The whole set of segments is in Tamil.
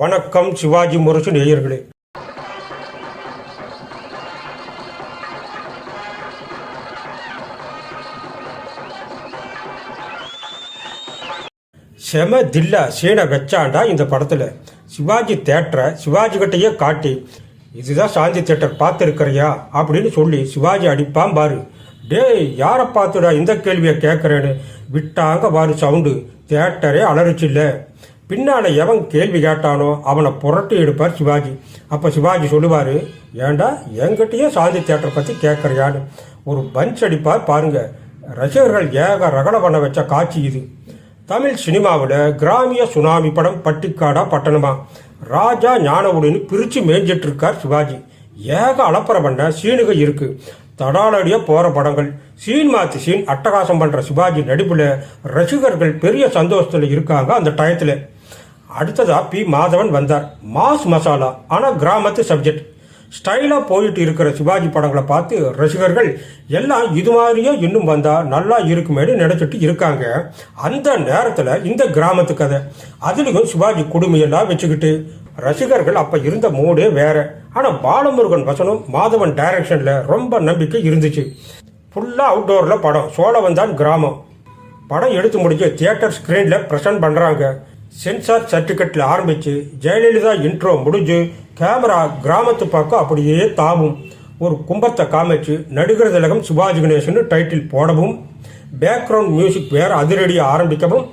வணக்கம் சிவாஜி முரசு நேயர்களே. செம தில்லா சீனை வச்சாண்டா இந்த படத்தில். சிவாஜி தேட்டரை சிவாஜி கிட்டையே காட்டி இதுதான் சாந்தி தேட்டர் பார்த்துருக்கிறியா? அப்படின்னு சொல்லி சிவாஜி அடிப்பான் பாரு. டேய் யாரை பார்த்துடா இந்த கேள்வியை கேட்குறேன்னு? விட்டாங்க பாரு சவுண்டு. தேட்டரே அலறிச்சில்ல. பின்னால் எவன் கேள்வி கேட்டானோ அவனை புரட்டி எடுப்பார் சிவாஜி. அப்போ சிவாஜி சொல்லுவார் ஏண்டா என்கிட்டயே சாந்தி தேட்டரை பற்றி கேட்குறியான்னு ஒரு பஞ்ச் அடிப்பார் பாருங்க. ரசிகர்கள் ஏக ரகட பண்ண வச்ச காட்சி இது. தமிழ் சினிமாவில் கிராமிய சுனாமி படம் பட்டிக்காடா பட்டணமா? ராஜா ஞானவுடின்னு பிரித்து மேய்ஞ்சிட்டு இருக்கார் சிவாஜி. ஏக அலப்பற பண்ண சீனுக இருக்கு. தடாலடியாக போகிற படங்கள். சீன் மாத்தி சீன் அட்டகாசம் பண்ணுற சிவாஜி நடிப்பில் ரசிகர்கள் பெரிய சந்தோஷத்தில் இருக்காங்க அந்த டயத்தில். அடுத்ததா பி மாதவன் வந்தார். மாஸ் மசாலா ஆனால் கிராமத்து சப்ஜெக்ட் ஸ்டைலாக போயிட்டு இருக்கிற சிவாஜி படங்களை பார்த்து ரசிகர்கள் எல்லாம் இது மாதிரியே இன்னும் வந்தால் நல்லா இருக்குமேனு நினச்சிட்டு இருக்காங்க. அந்த நேரத்தில் இந்த கிராமத்து கதை. அதுலேயும் சிவாஜி குடுமையெல்லாம் வச்சுக்கிட்டு ரசிகர்கள் அப்போ இருந்த மூடே வேற. ஆனால் பாலமுருகன் வசனம் மாதவன் டைரக்ஷனில் ரொம்ப நம்பிக்கை இருந்துச்சு. ஃபுல்லாக அவுட்டோரில் படம். சோழவந்தான் கிராமம். படம் எடுத்து முடிஞ்சு தியேட்டர் ஸ்க்ரீனில் ப்ரெசன்ட் பண்ணுறாங்க சென்சார் சர்டிஃபிகேட்டில் ஆரம்பித்து ஜெயலலிதா இன்ட்ரோ முடிஞ்சு கேமரா கிராமத்து பக்கம் அப்படியே தாவும். ஒரு கும்பத்தை காமிச்சு நடிகர் திலகம் சிவாஜி கணேசன் டைட்டில் போடவும் பேக்ரவுண்ட் மியூசிக் வேற அதிரடியாக ஆரம்பிக்கவும்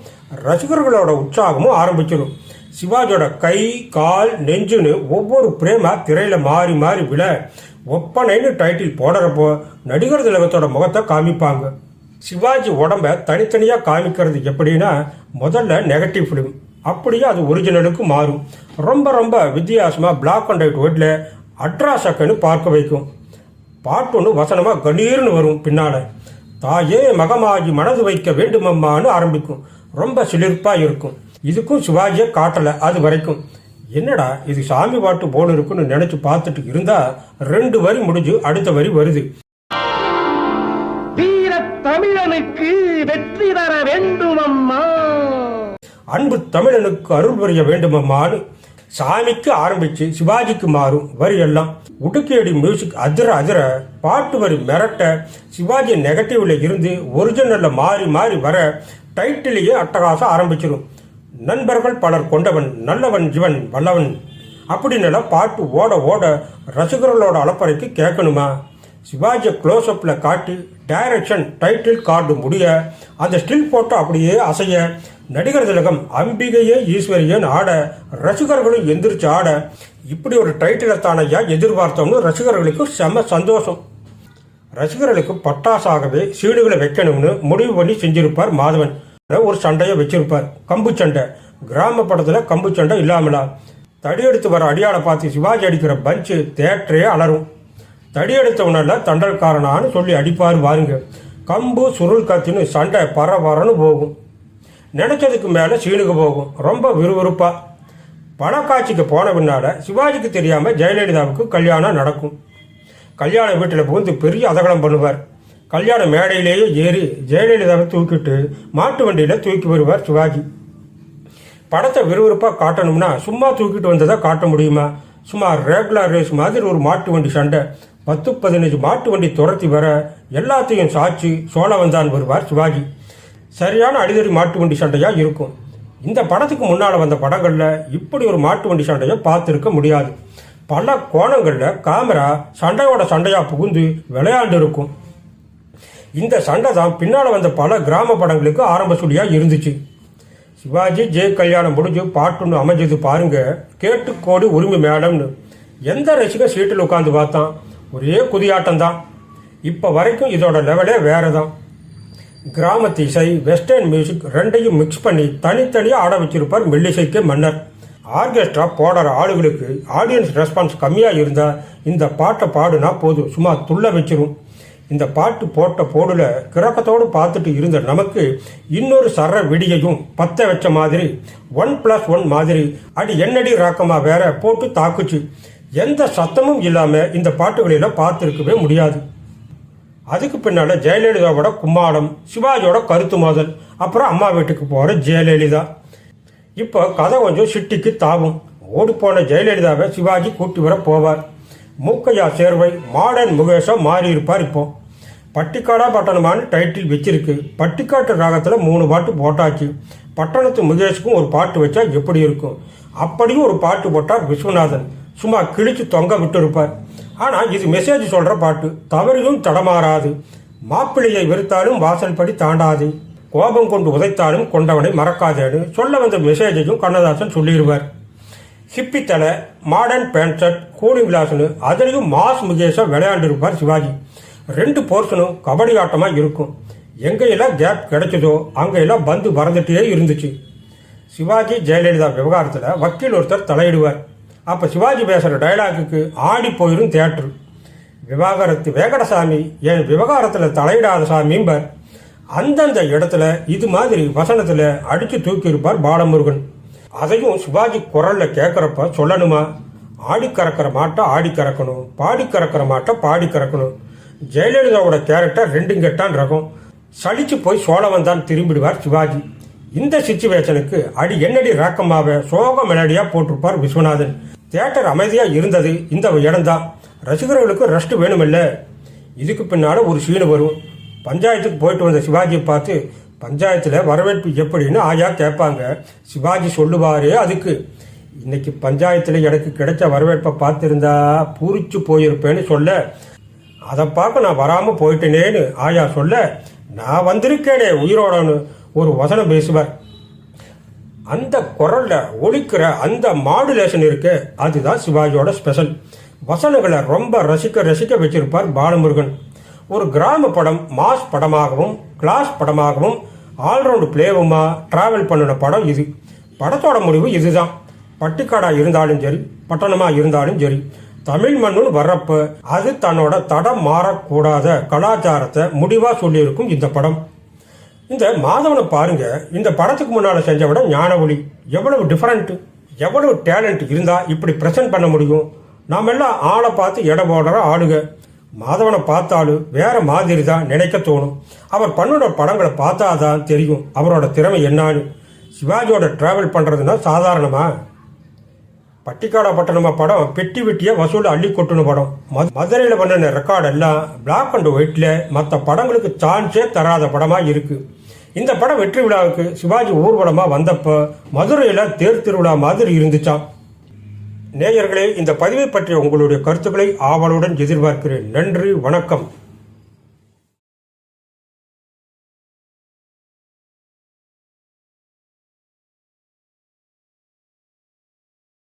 ரசிகர்களோட உற்சாகமும் ஆரம்பிச்சிடும். சிவாஜியோட கை கால் நெஞ்சுன்னு ஒவ்வொரு பிரேமா திரையில மாறி மாறி விழ ஒப்பனைன்னு டைட்டில் போடுறப்போ நடிகர் திலகத்தோட முகத்தை காமிப்பாங்க. சிவாஜி உடம்ப தனித்தனியாக காமிக்கிறது எப்படின்னா முதல்ல நெகட்டிவ் ஃபிலிம் அப்படியே அது ஒரிஜினலுக்கு மாறும். ரொம்ப ரொம்ப வித்தியாசமாக பிளாக் அண்ட் ஒயிட் ஒயிட்ல அட்ராசக்கன்னு பார்க்க வைக்கும். பாட்டு ஒன்று வசனமாக கணீர்னு வரும் பின்னால். தாயே மகமாகி மனது வைக்க வேண்டுமம்மான்னு ஆரம்பிக்கும். ரொம்ப சிலிர்ப்பாக இருக்கும். இதுக்கும் சிவாஜியை காட்டலை அது வரைக்கும். என்னடா இது சாமி பாட்டு போல் இருக்குன்னு நினச்சி பார்த்துட்டு இருந்தா ரெண்டு வரி முடிஞ்சு அடுத்த வரி வருது. வீர தமிழனுக்கு வெற்றி தர வேண்டும் அம்மா அன்பு தமிழனுக்கு அருள் புரிய வேண்டுமம்மான்னு சாமிக்கு ஆரம்பிச்சு சிவாஜிக்கு மாறும் வரி எல்லாம் உடுக்கியடி மியூசிக் அதிர அதிர பாட்டு வரி மிரட்ட சிவாஜி நெகட்டிவ்ல இருந்து ஒரிஜினல்ல மாறி மாறி வர டைட்டிலேயே அட்டகாசம் ஆரம்பிச்சிடும் நண்பர்கள் பலர் கொண்டவன் நல்லவன் ஜீவன் வல்லவன். அப்படின்னு பாட்டு ஓட ஓட ரசிகர்களோட அலப்பறைக்கு கேட்கணுமா? சிவாஜி க்ளோஸ்அப்பில் காட்டி டைரக்ஷன் டைட்டில் கார்டு முடிய அந்த ஸ்டில் போட்டோ அப்படியே அசைய நடிகர் திலகம் அம்பிகையே ஈஸ்வரியன் ஆட ரசிகர்களும் எந்திரிச்சு ஆட. இப்படி ஒரு டைட்டிலை தானையா எதிர்பார்த்தோம்னு ரசிகர்களுக்கு செம சந்தோஷம். ரசிகர்களுக்கு பட்டாசாகவே சீடுகளை வைக்கணும்னு முடிவு பண்ணி செஞ்சிருப்பார் மாதவன். ஒரு சண்டையை வச்சிருப்பார். கம்பு சண்டை. கிராம படத்துல கம்பு சண்டை இல்லாமலா? தடி எடுத்து வர அடியாளை பார்த்து சிவாஜி அடிக்கிற பஞ்சு தேட்டரே அலரும் தடி உடனே தண்டல்காரனான்னு சொல்லி அடிப்பார் வாருங்க கம்பு சுருள் கத்தின்னு சண்டை பரபரன்னு போகும். நினைச்சதுக்கு மேலே சீனுக்கு போகும். ரொம்ப விறுவிறுப்பா. பணக்காட்சிக்கு போன பின்னால சிவாஜிக்கு தெரியாமல் ஜெயலலிதாவுக்கு கல்யாணம் நடக்கும். கல்யாண வீட்டில் புகுந்து பெரிய அதகலம் பண்ணுவார். கல்யாண மேடையிலேயே ஏறி ஜெயலலிதாவை தூக்கிட்டு மாட்டு வண்டியில் தூக்கி வருவார் சிவாஜி. படத்தை விறுவிறுப்பாக காட்டணும்னா சும்மா தூக்கிட்டு வந்ததை காட்ட முடியுமா? சும்மா ரெகுலர் ரேஸ் மாதிரி ஒரு மாட்டு வண்டி சண்டை. பத்து பதினஞ்சு மாட்டு வண்டி துரத்தி வர எல்லாத்தையும் சாட்சி சோழ வந்தான் வருவார் சிவாஜி. சரியான அடிதடி மாட்டு வண்டி சண்டையாக இருக்கும். இந்த படத்துக்கு முன்னால் வந்த படங்களில் இப்படி ஒரு மாட்டு வண்டி சண்டையை பார்த்துருக்க முடியாது. பல கோணங்களில் காமரா சண்டையோட சண்டையாக புகுந்து விளையாண்டு இருக்கும் இந்த சண்டை தான் பின்னால் வந்த பல கிராம படங்களுக்கு ஆரம்ப சொல்லியாக இருந்துச்சு. சிவாஜி ஜெய கல்யாணம் முடிஞ்சு பாட்டுன்னு அமைஞ்சது பாருங்க. கேட்டு கோடி உரிமை மேடம்னு. எந்த ரசிகர் சீட்டில் உட்காந்து பார்த்தான்? ஒரே குதியாட்டம் தான். இப்போ வரைக்கும் இதோட லெவலே வேறு தான் கிராமத்து இசை வெஸ்டர்ன் மியூசிக் ரெண்டையும் மிக்ஸ் பண்ணி தனித்தனியாக ஆட வச்சிருப்பார் மெல்லிசைக்கு மன்னர். ஆர்கெஸ்ட்ரா போடுற ஆளுகளுக்கு ஆடியன்ஸ் ரெஸ்பான்ஸ் கம்மியாக இருந்தால் இந்த பாட்டை பாடுனா போதும் சும்மா துள்ள வச்சிரும். இந்த பாட்டு போட்ட போடுல கிறக்கத்தோடு பார்த்துட்டு இருந்த நமக்கு இன்னொரு சர விடியையும் பத்த வச்ச மாதிரி ஒன் பிளஸ் ஒன் மாதிரி அடி என்னடி ராக்கமாக வேற போட்டு தாக்குச்சு. எந்த சத்தமும் இல்லாமல் இந்த பாட்டுகளில் பார்த்துருக்கவே முடியாது. அதுக்கு பின்னால் ஜெயலலிதாவோட கும்மாடம் சிவாஜியோட கருத்து மோதல் அப்புறம் அம்மா வீட்டுக்கு போகிற ஜெயலலிதா. இப்போ கதை கொஞ்சம் சிட்டிக்கு தாவும். ஓடிப்போன ஜெயலலிதாவை சிவாஜி கூட்டி வர போவார். மூக்கையா சேர்வை மாடர்ன் முகேஷா மாறியிருப்பார் இப்போ. பட்டிக்காடா பட்டணமான்னு டைட்டில் வச்சிருக்கு. பட்டிக்காட்டு ராகத்தில் மூணு பாட்டு போட்டாச்சு. பட்டணத்து முகேஷுக்கும் ஒரு பாட்டு வச்சா எப்படி இருக்கும்? அப்படியும் ஒரு பாட்டு போட்டார் விஸ்வநாதன். சும்மா கிழிச்சு தொங்க விட்டுருப்பார். ஆனால் இது மெசேஜ் சொல்கிற பாட்டு. தவறிலும் தடமாறாது. மாப்பிள்ளையை வெறுத்தாலும் வாசல் படி தாண்டாது. கோபம் கொண்டு உதைத்தாலும் கொண்டவனை மறக்காதேன்னு சொல்ல வந்த மெசேஜையும் கண்ணதாசன் சொல்லிடுவார். ஹிப்பி தலை மாடர்ன் பேண்ட் ஷர்ட் கூலிங் கிளாஸ்னு அதுலேயும் மாஸ் முகேஷாக விளையாண்டிருப்பார் சிவாஜி. ரெண்டு போர்ஷனும் கபடி ஆட்டமாக இருக்கும். எங்கெல்லாம் கேப் கிடைச்சதோ அங்கெல்லாம் பந்து பறந்துட்டே இருந்துச்சு. சிவாஜி ஜெயலலிதா விவகாரத்தில் வக்கீல் ஒருத்தர் தலையிடுவார். அப்போ சிவாஜி பேசுகிற டைலாக்குக்கு ஆடி போயிடும் தேட்ரு விவாகரத்து வேங்கடசாமி என் விவகாரத்தில் தலையிடாத சாமிம்பர் அந்தந்த இடத்துல இது மாதிரி வசனத்தில் அடித்து தூக்கியிருப்பார் பாலமுருகன். அதையும் சிவாஜி குரலில் கேட்குறப்ப சொல்லணுமா? ஆடி கறக்கிற மாட்டை ஆடி கறக்கணும் பாடி கறக்கிற மாட்டை பாடி கறக்கணும். ஜெயலலிதாவோட கேரக்டர் ரெண்டும் கெட்டான் ரகம். சலிச்சு போய் சோழவன் தான் திரும்பிடுவார் சிவாஜி. இந்த சுச்சுவேஷனுக்கு அடி என்னடி ராக்கமாவ சோக மெலடியாக போட்டிருப்பார் விஸ்வநாதன். தியேட்டர் அமைதியாக இருந்தது. இந்த இடம்தான். ரசிகர்களுக்கு ரெஸ்ட் வேணுமில்ல. இதுக்கு பின்னால் ஒரு சீனு வரும். பஞ்சாயத்துக்கு போயிட்டு வந்த சிவாஜியை பார்த்து பஞ்சாயத்தில் வரவேற்பு எப்படின்னு ஆயா கேட்பாங்க. சிவாஜி சொல்லுவாரே அதுக்கு. இன்னைக்கு பஞ்சாயத்தில் எனக்கு கிடைச்ச வரவேற்பை பார்த்துருந்தா பூரிச்சு போயிருப்பேன்னு சொல்ல. அதை பார்க்க நான் வராமல் போயிட்டேனேன்னு ஆயா சொல்ல நான் வந்திருக்கேனே உயிரோடன்னு. ஒரு வசனம் பேசுவார். அந்த குரல்ல ஒழிக்கிற அந்த மாடுலேஷன் இருக்கு அதுதான் சிவாஜியோட ஸ்பெஷல். வசனங்களை ரொம்ப ரசிக்க ரசிக்க வச்சிருப்பார் பாலமுருகன். ஒரு கிராம படம் மாஸ் படமாகவும் கிளாஸ் படமாகவும் ஆல்ரவுண்ட் பிளேவுமா டிராவல் பண்ணின படம் இது. படத்தோட முடிவு இதுதான். பட்டிக்காடா இருந்தாலும் சரி பட்டணமா இருந்தாலும் சரி தமிழ் மண்ணுன்னு வர்றப்ப அது தன்னோட தடம் மாறக்கூடாத கலாச்சாரத்தை முடிவா சொல்லியிருக்கும் இந்த படம். இந்த மாதவனை பாருங்க இந்த படத்துக்கு முன்னால் செஞ்ச விட ஞான ஒளி எவ்வளவு டிஃப்ரெண்ட் எவ்வளவு டேலண்ட் இருந்தால் இப்படி ப்ரெசென்ட் பண்ண முடியும்? நாம் எல்லாம் ஆளை பார்த்து எடை போடுற ஆளுக. மாதவனை பார்த்தாலும் வேற மாதிரி தான் நினைக்க தோணும். அவர் பண்ணுற படங்களை பார்த்தா தான் தெரியும் அவரோட திறமை என்னான்னு. சிவாஜியோட டிராவல் பண்ணுறதுன்னா சாதாரணமாக பட்டிக்காடா பட்டணமா படம் பெட்டி வெட்டியா வசூல் அள்ளி கொட்டுன படம். மது- மதுரையில பண்ணின ரெக்கார்ட் எல்லாம் பிளாக் அண்ட் ஒயிட்ல மற்ற படங்களுக்கு சான்ஸே தராத படமா இருக்கு. இந்த படம் வெற்றி விழாவுக்கு சிவாஜி ஊர்வலமா வந்தப்ப மதுரையில தேர் திருவிழா மாதிரி இருந்துச்சாம். நேயர்களே இந்த பதிவை பற்றிய உங்களுடைய கருத்துக்களை ஆவலுடன் எதிர்பார்க்கிறேன். நன்றி வணக்கம்.